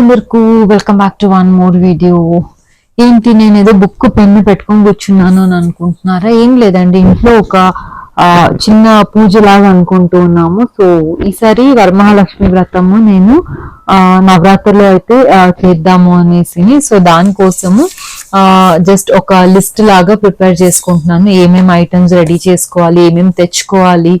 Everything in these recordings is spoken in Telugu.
అందరికీ welcome back to one more video ఏంటి నేను ఏదో బుక్ పెన్ను పెట్టుకొని కూర్చున్నాను అని అనుకుంటున్నారా? ఏం లేదండి ఇంట్లో ఒక చిన్న పూజ లాగా అనుకుంటూ ఉన్నాము. సో ఈసారి వరమహాలక్ష్మి వ్రతము నేను ఆ, నవరాత్రిలో అయితే చేద్దాము అనేసి. సో దానికోసము జస్ట్ ఒక లిస్ట్ లాగా ప్రిపేర్ చేసుకుంటున్నాను. ఏమేమి ఐటమ్స్ రెడీ చేసుకోవాలి ఏమేమి తెచ్చుకోవాలి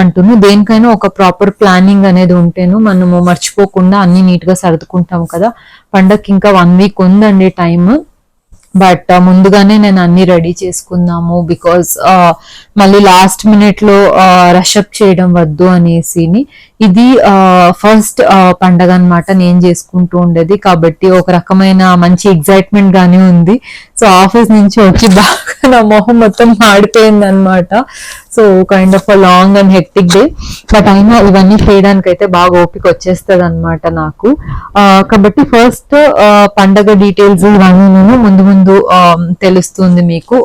అంటున్నాను దేనికైనా ఒక ప్రాపర్ ప్లానింగ్ అనేది ఉంటేను మనము మర్చిపోకుండా అన్ని నీట్గా సర్దుకుంటాం కదా. పండగకి ఇంకా వన్ వీక్ ఉందండి టైం బట్ ముందుగానే నేను అన్ని రెడీ చేసుకుందాము బికాస్ మళ్ళీ లాస్ట్ మినిట్లో రషప్ చేయడం వద్దు అనేసి ఇది ఫస్ట్ పండగ అన్నమాట నేను చేసుకుంటూ ఉండేది. కాబట్టి ఒక రకమైన మంచి ఎగ్జైట్మెంట్ గానే ఉంది. సో ఆఫీస్ నుంచి వచ్చి బాగా నా మొహం మొత్తం మాడిపోయింది అనమాట so kind of a long and hectic day but అయినా ఇవన్నీ చేయడానికి అయితే బాగా ఓపిక వచ్చేస్తుంది అనమాట నాకు కాబట్టి ఫస్ట్ పండగ డీటెయిల్స్ ఇవన్నీ నేను ముందు ముందు తెలుస్తుంది మీకు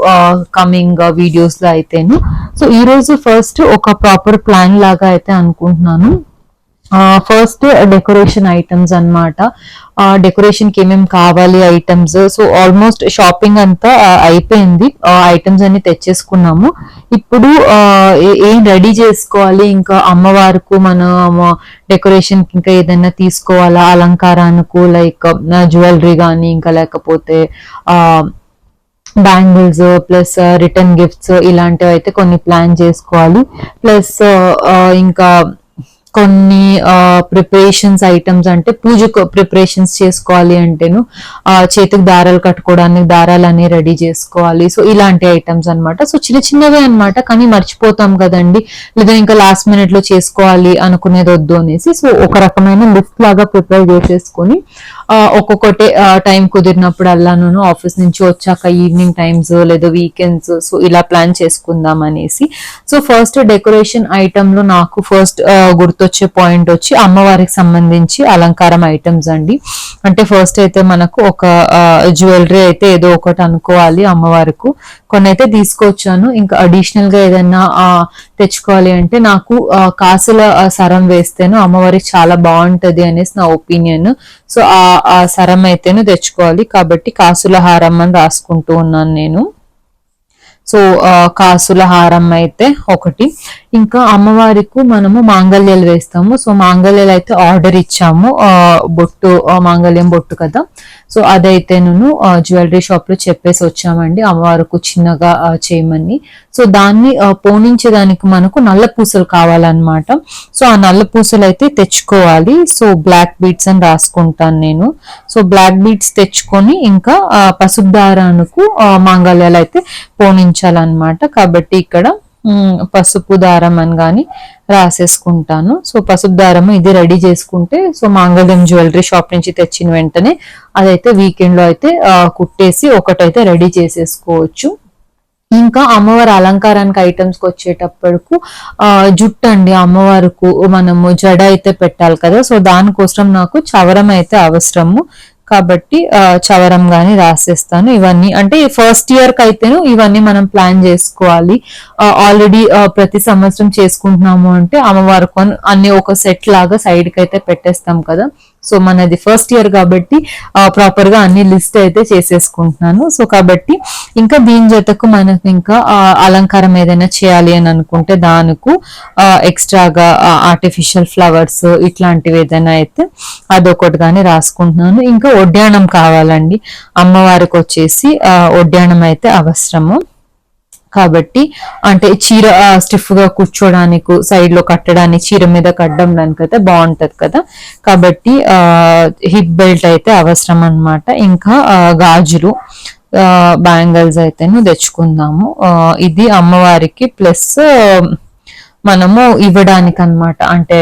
కమింగ్ వీడియోస్లో అయితేను. సో ఈ రోజు ఫస్ట్ ఒక ప్రాపర్ ప్లాన్ లాగా అయితే అనుకుంటున్నాను. ఫస్ట్ డెకరేషన్ ఐటమ్స్ అన్నమాట. డెకరేషన్కి ఏమేమి కావాలి ఐటమ్స్ సో ఆల్మోస్ట్ షాపింగ్ అంతా అయిపోయింది. ఐటమ్స్ అన్ని తెచ్చేసుకున్నాము. ఇప్పుడు ఏ- ఏం రెడీ చేసుకోవాలి? ఇంకా అమ్మవారికి మనం డెకరేషన్కి ఇంకా ఏదైనా తీసుకోవాలా? అలంకారానికి లైక్ జ్యువెలరీ కానీ ఇంకా లేకపోతే ఆ బ్యాంగిల్స్ ప్లస్ రిటర్న్ గిఫ్ట్స్ ఇలాంటివి అయితే కొన్ని ప్లాన్ చేసుకోవాలి. ప్లస్ ఇంకా కొన్ని ప్రిపరేషన్స్ ఐటమ్స్ అంటే పూజకు ప్రిపరేషన్స్ చేసుకోవాలి అంటేను చేతికి దారాలు కట్టుకోవడానికి దారాలు అన్ని రెడీ చేసుకోవాలి. సో ఇలాంటి ఐటమ్స్ అన్నమాట. సో చిన్న చిన్నవే అన్నమాట కానీ మర్చిపోతాం కదండి. లేదా ఇంకా లాస్ట్ మినిట్లో చేసుకోవాలి అనుకునేది వద్దు అనేసి సో ఒక రకమైన లిఫ్ట్ లాగా ప్రిపేర్ చేసేసుకొని ఒక్కొక్కటి టైం కుదిరినప్పుడు అల్లాను ఆఫీస్ నుంచి వచ్చాక ఈవినింగ్ టైమ్స్ లేదా వీకెండ్స్ సో ఇలా ప్లాన్ చేసుకుందాం అనేసి. సో ఫస్ట్ డెకరేషన్ ఐటమ్లో నాకు ఫస్ట్ గుర్తొచ్చే పాయింట్ వచ్చి అమ్మవారికి సంబంధించి అలంకారం ఐటమ్స్ అండి. అంటే ఫస్ట్ అయితే మనకు ఒక జ్యువెలరీ అయితే ఏదో ఒకటి అనుకోవాలి అమ్మవారికి. కొన్ని అయితే తీసుకొచ్చాను. ఇంకా అడిషనల్గా ఏదైనా తెచ్చుకోవాలి అంటే నాకు కాసుల సరం వేస్తేను అమ్మవారికి చాలా బాగుంటది అనేసి నా ఒపీనియన్ సో ఆ ఆ సరం అయితేనే తెచ్చుకోవాలి. కాబట్టి కాసుల హారం అని రాసుకుంటూ ఉన్నాను నేను. సో ఆ, కాసుల హారం అయితే ఒకటి. ఇంకా అమ్మవారికి మనము మాంగళ్యాలు వేస్తాము. సో మాంగళ్యాలు అయితే ఆర్డర్ ఇచ్చాము. ఆ, బొట్టు మాంగళ్యం బొట్టు కదా. సో అదైతే నేను జ్యువెలరీ షాప్లో చెప్పేసి వచ్చామండి. అమ్మవారికి చిన్నగా చేయమని. సో దాన్ని పోనించేదానికి మనకు నల్ల పూసలు కావాలన్నమాట. సో ఆ నల్ల పూసలు అయితే తెచ్చుకోవాలి. సో బ్లాక్ బీట్స్ అని రాసుకుంటాను నేను. సో బ్లాక్ బీట్స్ తెచ్చుకొని ఇంకా పసుపు దారానికి ఆ, మాంగళ్యాలు అయితే పోనించాలన్నమాట. కాబట్టి ఇక్కడ పసుపు దారం అని కానీ రాసేసుకుంటాను. సో పసుపు దారం ఇది రెడీ చేసుకుంటే సో మాంగళ్యం జ్యువెలరీ షాప్ నుంచి తెచ్చిన వెంటనే అదైతే వీకెండ్లో అయితే కుట్టేసి ఒకటైతే రెడీ చేసేసుకోవచ్చు. ఇంకా అమ్మవారి అలంకారానికి ఐటమ్స్కి వచ్చేటప్పటికు ఆ, జుట్టు అండి అమ్మవారికి మనము జడ అయితే పెట్టాలి కదా సో దానికోసం నాకు చవరం అయితే అవసరము. కాబట్టి చవరం గాని రాసేస్తాను ఇవన్నీ. అంటే ఫస్ట్ ఇయర్కి అయితేను ఇవన్నీ మనం ప్లాన్ చేసుకోవాలి. ఆల్రెడీ ప్రతి సంవత్సరం చేసుకుంటున్నాము అంటే అమ్మవారికి అన్ని ఒక సెట్ లాగా సైడ్కి అయితే పెట్టేస్తాం కదా. సో మనది ఫస్ట్ ఇయర్ కాబట్టి ప్రాపర్గా అన్ని లిస్ట్ అయితే చేసేసుకుంటున్నాను. సో కాబట్టి ఇంకా దీని జతకు మనకు ఇంకా అలంకారం ఏదైనా చేయాలి అని అనుకుంటే దానికి ఎక్స్ట్రాగా ఆర్టిఫిషియల్ ఫ్లవర్స్ ఇట్లాంటివి ఏదైనా అయితే అదొకటి కానీ రాసుకుంటున్నాను. ఇంకా ఒడ్యాణం కావాలండి. అమ్మవారికి వచ్చేసి ఆ, ఒడ్యాణం అయితే అవసరము. కాబట్టి అంటే చీర స్టిఫ్గా కూర్చోడానికి సైడ్లో కట్టడానికి చీర మీద కట్టడానికి అయితే బాగుంటది కదా. కాబట్టి హిప్ బెల్ట్ అయితే అవసరం అనమాట ఇంకా గాజులు బ్యాంగిల్స్ అయితేను తెచ్చుకుందాము. ఇది అమ్మవారికి ప్లస్ మనము ఇవ్వడానికి అన్నమాట అంటే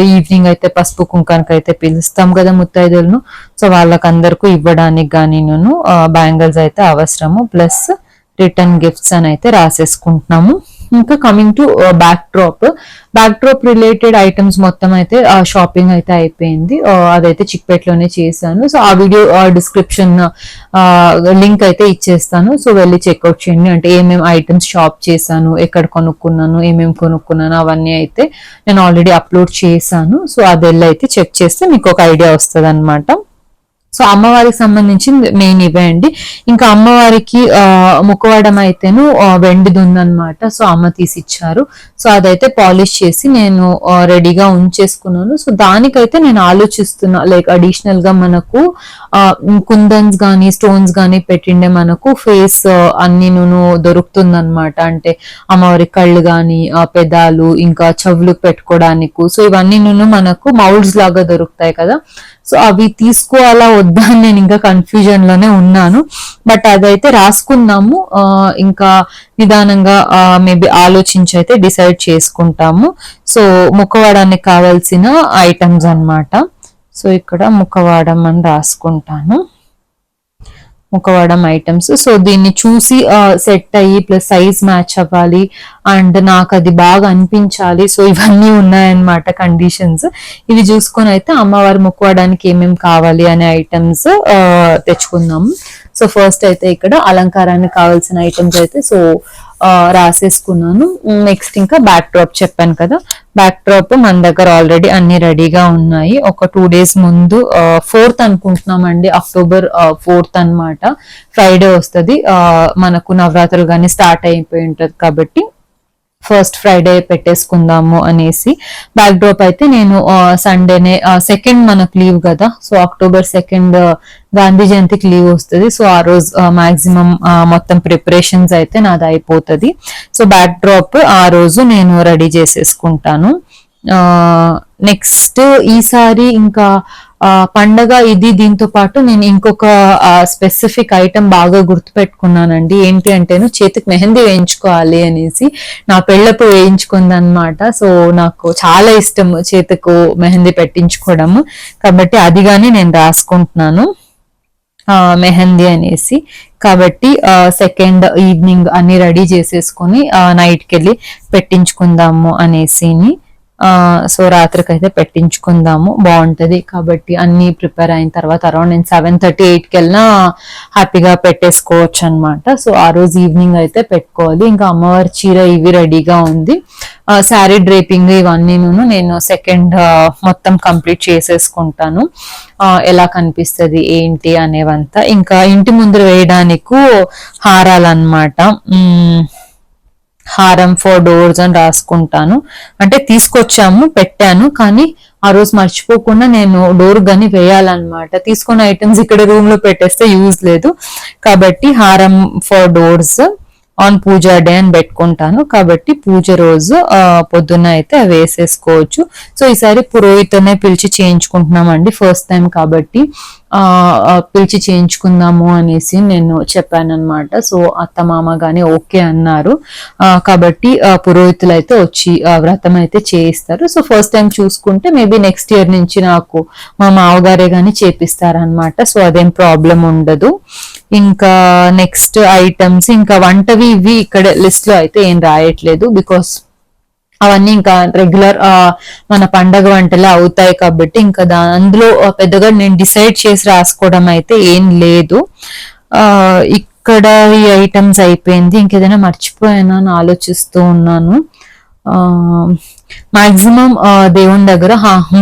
ఈవినింగ్ అయితే పసుపు కుంకానికి అయితే పిలుస్తాం కదా ముత్తైదులను. సో వాళ్ళకందరికీ ఇవ్వడానికి కానీ నేను బ్యాంగిల్స్ అయితే అవసరము. ప్లస్ రిటర్న్ గిఫ్ట్స్ అని అయితే రాసేసుకుంటున్నాము. ఇంకా coming to backdrop backdrop related items మొత్తం అయితే uh, షాపింగ్ అయితే అయిపోయింది. Uh, అదైతే చిక్పేట్లోనే చేశాను. సో ఆ వీడియో డిస్క్రిప్షన్ లింక్ అయితే ఇచ్చేస్తాను. సో వెళ్ళి చెక్అవుట్ చేయండి. అంటే ఏమేమి ఐటమ్స్ షాప్ చేశాను ఎక్కడ కొనుక్కున్నాను ఏమేమి కొనుక్కున్నాను అవన్నీ అయితే నేను ఆల్రెడీ అప్లోడ్ చేశాను. సో అది వెళ్ళి అయితే చెక్ చేస్తే మీకు ఒక ఐడియా వస్తుంది సో అమ్మవారికి సంబంధించి మెయిన్ ఇవే అండి. ఇంకా అమ్మవారికి ఆ, అయితేను వెండిది ఉందన్నమాట సో అమ్మ తీసి ఇచ్చారు సో అదైతే పాలిష్ చేసి నేను రెడీగా ఉంచేసుకున్నాను. సో దానికైతే నేను ఆలోచిస్తున్నా లైక్ అడిషనల్గా మనకు కుందన్స్ గానీ స్టోన్స్ గానీ పెట్టిండే మనకు ఫేస్ అన్ని నూనె దొరుకుతుందన్నమాట. అంటే అమ్మవారి కళ్ళు కానీ ఆ పెదాలు ఇంకా చెవులు పెట్టుకోవడానికి సో ఇవన్నీ నూనె మనకు మౌల్డ్స్ లాగా దొరుకుతాయి కదా. సో అవి తీసుకోవాలా వద్దా అని నేను ఇంకా కన్ఫ్యూజన్లోనే ఉన్నాను. బట్ అదైతే రాసుకుందాము. ఇంకా నిదానంగా మేబీ ఆలోచించి అయితే డిసైడ్ చేసుకుంటాము. సో ముఖవాడానికి కావాల్సిన ఐటమ్స్ అన్నమాట. సో ఇక్కడ ముఖవాడం అని రాసుకుంటాను. ముఖవాడం ఐటమ్స్ సో దీన్ని చూసి సెట్ అయ్యి ప్లస్ సైజ్ మ్యాచ్ అవ్వాలి. అండ్ నాకు అది బాగా అనిపించాలి. సో ఇవన్నీ ఉన్నాయన్నమాట కండిషన్స్ ఇవి చూసుకొని అయితే అమ్మవారి ముఖవాడానికి ఏమేమి కావాలి అనే ఐటమ్స్ తెచ్చుకుందాం. సో ఫస్ట్ అయితే ఇక్కడ అలంకారానికి కావాల్సిన ఐటమ్స్ అయితే సో రాసేసుకున్నాను. నెక్స్ట్ ఇంకా బ్యాక్ డ్రాప్ చెప్పాను కదా. బ్యాక్ డ్రాప్ మన దగ్గర ఆల్రెడీ అన్ని రెడీగా ఉన్నాయి. ఒక టూ డేస్ ముందు ఫోర్త్ అనుకుంటున్నామండి. అక్టోబర్ ఫోర్త్ అన్నమాట. ఫ్రైడే వస్తుంది. మనకు నవరాత్రులు కానీ స్టార్ట్ అయిపోయి ఉంటుంది కాబట్టి ఫస్ట్ ఫ్రైడే పెట్టేసుకుందాము అనేసి. బ్యాక్ డ్రాప్ అయితే నేను సండేనే సెకండ్ మనకు లీవ్ కదా. సో అక్టోబర్ సెకండ్ గాంధీ జయంతికి లీవ్ వస్తుంది. సో ఆ రోజు మాక్సిమం మొత్తం ప్రిపరేషన్స్ అయితే నాది అయిపోతుంది. సో బ్యాక్ డ్రాప్ ఆ రోజు నేను రెడీ చేసేసుకుంటాను. నెక్స్ట్ ఈసారి ఇంకా పండగ ఇది దీంతో పాటు నేను ఇంకొక స్పెసిఫిక్ ఐటమ్ బాగా గుర్తుపెట్టుకున్నానండి. ఏంటి అంటేను చేతికి మెహందీ వేయించుకోవాలి అనేసి నా పెళ్ళప్పుడు వేయించుకుంది అనమాట సో నాకు చాలా ఇష్టం చేతికు మెహందీ పెట్టించుకోవడము. కాబట్టి అది కానీ నేను రాసుకుంటున్నాను. మెహందీ అనేసి. కాబట్టి సెకండ్ ఈవినింగ్ అన్ని రెడీ చేసేసుకొని నైట్కి వెళ్ళి పెట్టించుకుందాము అనేసిని. సో రాత్రికి అయితే పెట్టించుకుందాము. బాగుంటది. కాబట్టి అన్ని ప్రిపేర్ అయిన తర్వాత అరౌండ్ నేను సెవెన్ థర్టీ ఎయిట్ వెళ్ళినా హ్యాపీగా పెట్టేసుకోవచ్చు అనమాట సో ఆ రోజు ఈవినింగ్ అయితే పెట్టుకోవాలి. ఇంకా అమ్మవారి చీర ఇవి రెడీగా ఉంది. శారీ డ్రేపింగ్ ఇవన్నీ నేను సెకండ్ మొత్తం కంప్లీట్ చేసేసుకుంటాను. ఎలా కనిపిస్తుంది ఏంటి అనేవంతా. ఇంకా ఇంటి ముందు వేయడానికి హారాలన్నమాట. హారం ఫోర్ డోర్స్ అని రాసుకుంటాను. అంటే తీసుకొచ్చాము పెట్టాను కానీ ఆ రోజు మర్చిపోకుండా నేను డోర్ కానీ వేయాలన్నమాట. తీసుకున్న ఐటమ్స్ ఇక్కడ రూమ్లో పెట్టేస్తే యూజ్ లేదు. కాబట్టి హారం four doors on puja day అని పెట్టుకుంటాను. కాబట్టి పూజ రోజు పొద్దున్న అయితే అవి వేసేసుకోవచ్చు. సో ఈసారి పురోహితనే పిలిచి చేయించుకుంటున్నామండి ఫస్ట్ టైం కాబట్టి. పిలిచి చేయించుకుందాము అనేసి నేను చెప్పాను అనమాట సో అత్త మామ గాని ఓకే అన్నారు. కాబట్టి పురోహితులు అయితే వచ్చి వ్రతం అయితే చేయిస్తారు. సో ఫస్ట్ టైం చూసుకుంటే మేబీ నెక్స్ట్ ఇయర్ నుంచి నాకు మా మావగారే కానీ చేపిస్తారనమాట సో అదేం ప్రాబ్లం ఉండదు. ఇంకా నెక్స్ట్ ఐటమ్స్ ఇంకా వంటవి ఇవి ఇక్కడ లిస్ట్లో అయితే ఏం రాయట్లేదు. బికాస్ అవన్నీ ఇంకా రెగ్యులర్ మన పండగ వంటలే అవుతాయి కాబట్టి ఇంకా దా అందులో పెద్దగా నేను డిసైడ్ చేసి రాసుకోవడం అయితే ఏం లేదు. ఇక్కడ ఈ ఐటమ్స్ అయిపోయింది. ఇంకేదైనా మర్చిపోయానా అని ఆలోచిస్తూ ఉన్నాను. మాక్సిమం దేవుని దగ్గర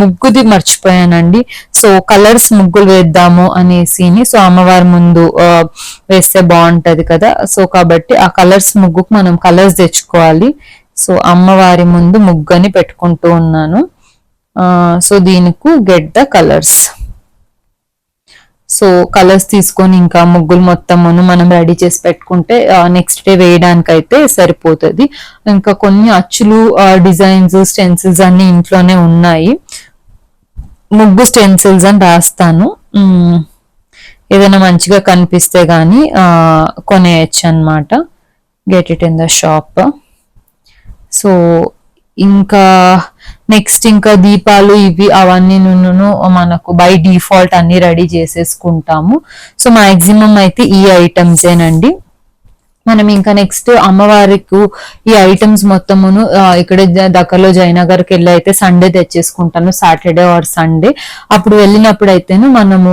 ముగ్గుది మర్చిపోయానండి. సో కలర్స్ ముగ్గులు వేద్దాము అనేసి సో అమ్మవారి ముందు వేస్తే బాగుంటది కదా. సో కాబట్టి ఆ కలర్స్ ముగ్గుకు మనం కలర్స్ తెచ్చుకోవాలి. సో అమ్మవారి ముందు ముగ్గని పెట్టుకుంటూ ఉన్నాను. సో దీనికి get the colours so colours తీసుకొని ఇంకా ముగ్గులు మొత్తమును మనం రెడీ చేసి పెట్టుకుంటే నెక్స్ట్ డే వేయడానికి అయితే సరిపోతుంది. ఇంకా కొన్ని అచ్చులు డిజైన్స్ స్టెన్సిల్స్ అన్ని ఇంట్లోనే ఉన్నాయి. ముగ్గు స్టెన్సిల్స్ అని రాస్తాను. ఏదైనా మంచిగా కనిపిస్తే కానీ కొనేయచ్చు అనమాట get it in the shop so ఇంకా నెక్స్ట్ ఇంకా దీపాలు ఇవి అవన్నీ నున్ను మనకు బై డిఫాల్ట్ అన్ని రెడీ చేసేసుకుంటాము. సో మాక్సిమం అయితే ఈ ఐటమ్స్ ఏనండి. మనం ఇంకా నెక్స్ట్ అమ్మవారికి ఈ ఐటమ్స్ మొత్తమును ఇక్కడ దగ్గరలో జయనగర్కి వెళ్ళి అయితే సండే తెచ్చేసుకుంటాను సాటర్డే ఆర్ సండే అప్పుడు వెళ్ళినప్పుడు అయితేను మనము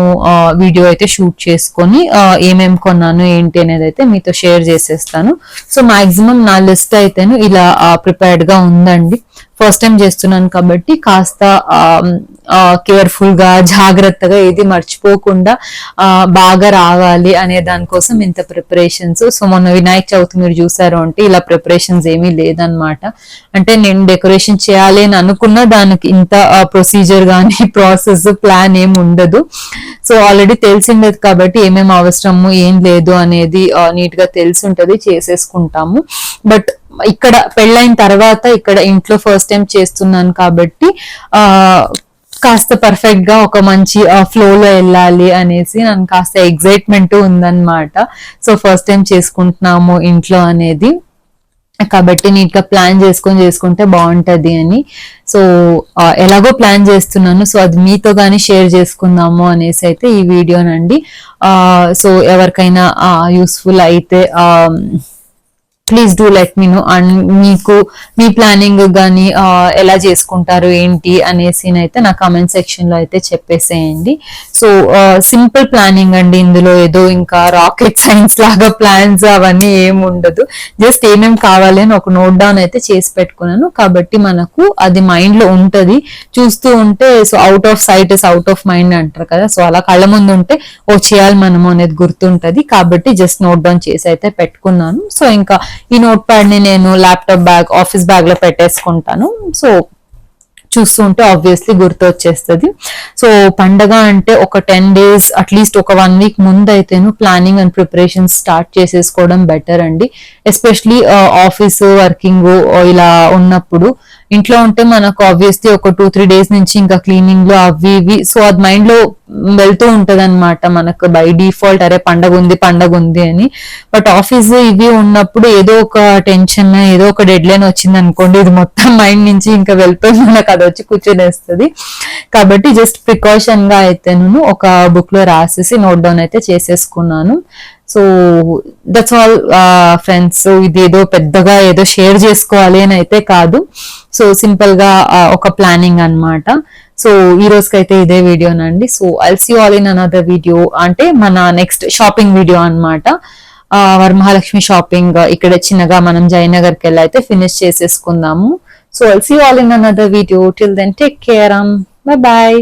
వీడియో అయితే షూట్ చేసుకొని ఏమేం కొన్నాను ఏంటి అనేది అయితే మీతో షేర్ చేసేస్తాను. సో మాక్సిమం నా లిస్ట్ అయితేను ఇలా ప్రిపేర్డ్గా ఉందండి. ఫస్ట్ టైం చేస్తున్నాను కాబట్టి కాస్త కేర్ఫుల్గా జాగ్రత్తగా ఏది మర్చిపోకుండా బాగా రావాలి అనే దానికోసం ఇంత ప్రిపరేషన్స్ సో మొన్న వినాయక చవితి మీరు చూసారు అంటే ఇలా ప్రిపరేషన్స్ ఏమీ లేదనమాట అంటే నేను డెకరేషన్ చేయాలి అని అనుకున్న దానికి ఇంత ప్రొసీజర్ కానీ ప్రాసెస్ ప్లాన్ ఏం ఉండదు. సో ఆల్రెడీ తెలిసిండదు కాబట్టి ఏమేమి అవసరము ఏం లేదు అనేది నీట్గా తెలిసి ఉంటది చేసేసుకుంటాము. బట్ ఇక్కడ పెళ్ళైన తర్వాత ఇక్కడ ఇంట్లో ఫస్ట్ టైం చేస్తున్నాను కాబట్టి ఆ కాస్త పర్ఫెక్ట్గా ఒక మంచి ఫ్లో లో వెళ్ళాలి అనేసి నాకు కాస్త ఎగ్జైట్మెంట్ ఉందన్నమాట. సో ఫస్ట్ టైం చేసుకుంటున్నాము ఇంట్లో అనేది. కాబట్టి నీట్గా ప్లాన్ చేసుకొని చేసుకుంటే బాగుంటది అని. సో ఎలాగో ప్లాన్ చేస్తున్నాను. సో అది మీతో గానీ షేర్ చేసుకుందాము అనేసి అయితే ఈ వీడియోనండి ఆ సో ఎవరికైనా యూస్ఫుల్ అయితే ఆ please do let me know and మీకు మీ ప్లానింగ్ కానీ ఎలా చేసుకుంటారు ఏంటి అనేసి అయితే నా కామెంట్ సెక్షన్లో అయితే చెప్పేసేయండి. సో సింపుల్ ప్లానింగ్ అండి ఇందులో. ఏదో ఇంకా రాకెట్ సైన్స్ లాగా ప్లాన్స్ అవన్నీ ఏం ఉండదు. జస్ట్ ఏమేం కావాలి అని ఒక నోట్ డౌన్ అయితే చేసి పెట్టుకున్నాను. కాబట్టి మనకు అది మైండ్లో ఉంటది. చూస్తూ ఉంటే so out of sight is out of mind అంటారు కదా. సో అలా కళ్ళ ముందు ఉంటే ఓ చేయాలి మనము అనేది గుర్తుంటది. కాబట్టి జస్ట్ నోట్ డౌన్ చేసి అయితే పెట్టుకున్నాను. సో ఇంకా ఈ నోట్ ప్యాడ్ని నేను ల్యాప్టాప్ బ్యాగ్ ఆఫీస్ బ్యాగ్లో పెట్టేసుకుంటాను. సో చూస్తూ ఉంటే ఆబ్వియస్లీ గుర్తు వచ్చేస్తుంది సో పండగ అంటే ఒక టెన్ డేస్ అట్లీస్ట్ ఒక వన్ వీక్ ముందు అయితేను ప్లానింగ్ అండ్ ప్రిపరేషన్ స్టార్ట్ చేసేసుకోవడం బెటర్ అండి. ఎస్పెషలీ ఆఫీస్ వర్కింగ్ ఇలా ఉన్నప్పుడు ఇంట్లో ఉంటే మనకు ఆబ్వియస్లీ ఒక టూ త్రీ డేస్ నుంచి ఇంకా క్లీనింగ్లో అవి ఇవి. సో అది మైండ్లో వెళ్తూ ఉంటది అనమాట మనకు బై డిఫాల్ట్ అరే పండగ ఉంది పండగ ఉంది అని. బట్ ఆఫీస్ ఇవి ఉన్నప్పుడు ఏదో ఒక టెన్షన్ ఏదో ఒక డెడ్ లైన్ వచ్చింది అనుకోండి ఇది మొత్తం మైండ్ నుంచి ఇంకా వెళ్ళిపోయి మనకు అది వచ్చి కూర్చొనేస్తుంది. కాబట్టి జస్ట్ ప్రికాషన్గా అయితే నేను ఒక బుక్లో రాసేసి నోట్ డౌన్ అయితే చేసేసుకున్నాను. సో దట్స్ ఆల్ ఫ్రెండ్స్ ఇది ఏదో పెద్దగా ఏదో షేర్ చేసుకోవాలి అని అయితే కాదు. సో సింపుల్గా uh, ఒక ప్లానింగ్ అన్నమాట. సో ఈ రోజుకైతే ఇదే వీడియోనండి. So I'll see all in another video అంటే మన నెక్స్ట్ షాపింగ్ వీడియో అనమాట వరమహాలక్ష్మి షాపింగ్ uh, ఇక్కడ చిన్నగా మనం జయనగర్కి వెళ్ళి అయితే ఫినిష్ చేసేసుకుందాము. So I'll see all in another video till then take care bye bye